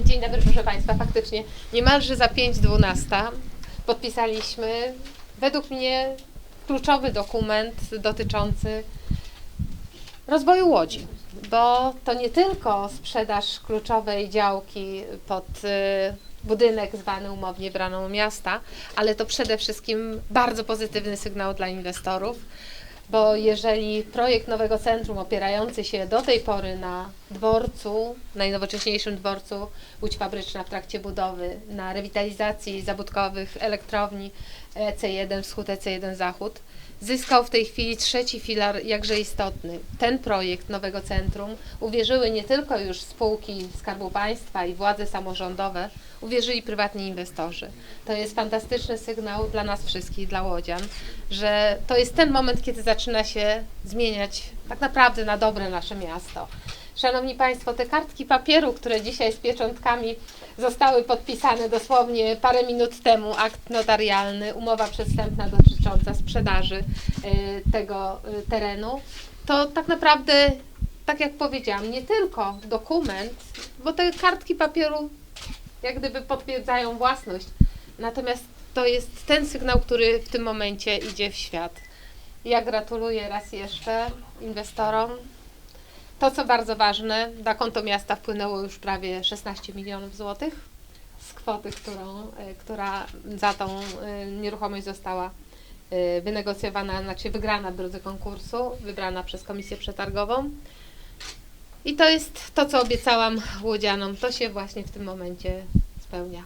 Dzień dobry, proszę Państwa. Faktycznie niemalże za 5.12 podpisaliśmy według mnie kluczowy dokument dotyczący rozwoju Łodzi, bo to nie tylko sprzedaż kluczowej działki pod y, budynek zwany umownie braną miasta, ale to przede wszystkim bardzo pozytywny sygnał dla inwestorów, bo jeżeli projekt nowego centrum opierający się do tej pory na dworcu, najnowocześniejszym dworcu Łódź Fabryczna w trakcie budowy, na rewitalizacji zabudkowych elektrowni EC1 Wschód, EC1 Zachód, zyskał w tej chwili trzeci filar jakże istotny. Ten projekt nowego centrum uwierzyły nie tylko już spółki Skarbu Państwa i władze samorządowe, uwierzyli prywatni inwestorzy. To jest fantastyczny sygnał dla nas wszystkich, dla Łodzian, że to jest ten moment, kiedy zaczyna się zmieniać tak naprawdę na dobre nasze miasto. Szanowni Państwo, te kartki papieru, które dzisiaj z pieczątkami zostały podpisane dosłownie parę minut temu, akt notarialny, umowa przestępna dotycząca sprzedaży y, tego y, terenu, to tak naprawdę, tak jak powiedziałam, nie tylko dokument, bo te kartki papieru jak gdyby potwierdzają własność, natomiast to jest ten sygnał, który w tym momencie idzie w świat. Ja gratuluję raz jeszcze inwestorom. To, co bardzo ważne, na konto miasta wpłynęło już prawie 16 milionów złotych z kwoty, którą, e, która za tą e, nieruchomość została e, wynegocjowana, znaczy wygrana w drodze konkursu, wybrana przez komisję przetargową. I to jest to, co obiecałam łodzianom. To się właśnie w tym momencie spełnia.